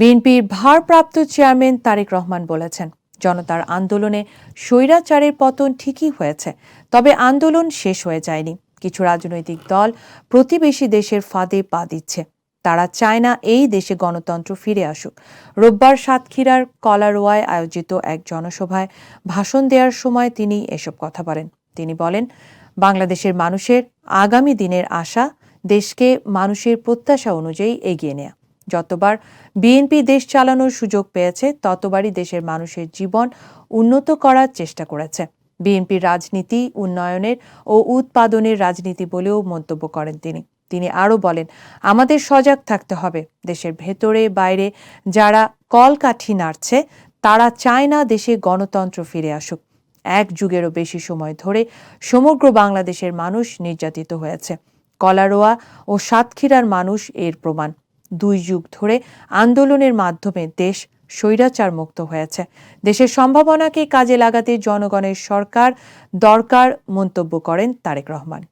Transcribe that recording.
বিএনপির ভারপ্রাপ্ত চেয়ারম্যান তারেক রহমান বলেছেন, জনতার আন্দোলনে স্বৈরাচারের পতন ঠিকই হয়েছে, তবে আন্দোলন শেষ হয়ে যায়নি। কিছু রাজনৈতিক দল প্রতিবেশী দেশের ফাঁদে পা দিচ্ছে। তারা চায় না এই দেশে গণতন্ত্র ফিরে আসুক। রোববার সাতক্ষীরার কলারোয়ায় আয়োজিত এক জনসভায় ভাষণ দেওয়ার সময় তিনি এসব কথা বলেন। তিনি বলেন, বাংলাদেশের মানুষের আগামী দিনের আশা দেশকে মানুষের প্রত্যাশা অনুযায়ী এগিয়ে নেয়া। যতবার বিএনপি দেশ চালানোর সুযোগ পেয়েছে, ততবারই দেশের মানুষের জীবন উন্নত করার চেষ্টা করেছে। বিএনপির রাজনীতি, উন্নয়নের ও উৎপাদনের রাজনীতি বলেও মন্তব্য করেন তিনি। তিনি আরও বলেন, আমাদের সজাগ থাকতে হবে। দেশের ভেতরে বাইরে যারা কলকাঠি নাড়ছে, তারা চায় না দেশে গণতন্ত্র ফিরে আসুক। এক যুগেরও বেশি সময় ধরে সমগ্র বাংলাদেশের মানুষ নির্যাতিত হয়েছে। কলারোয়া ও সাতক্ষীরার মানুষ এর প্রমাণ। দুই যুগ ধরে আন্দোলনের মাধ্যমে দেশ স্বৈরাচার মুক্ত হয়েছে। দেশের সম্ভাবনাকে কাজে লাগাতে জনগণের সরকার দরকার মন্তব্য করেন তারেক রহমান।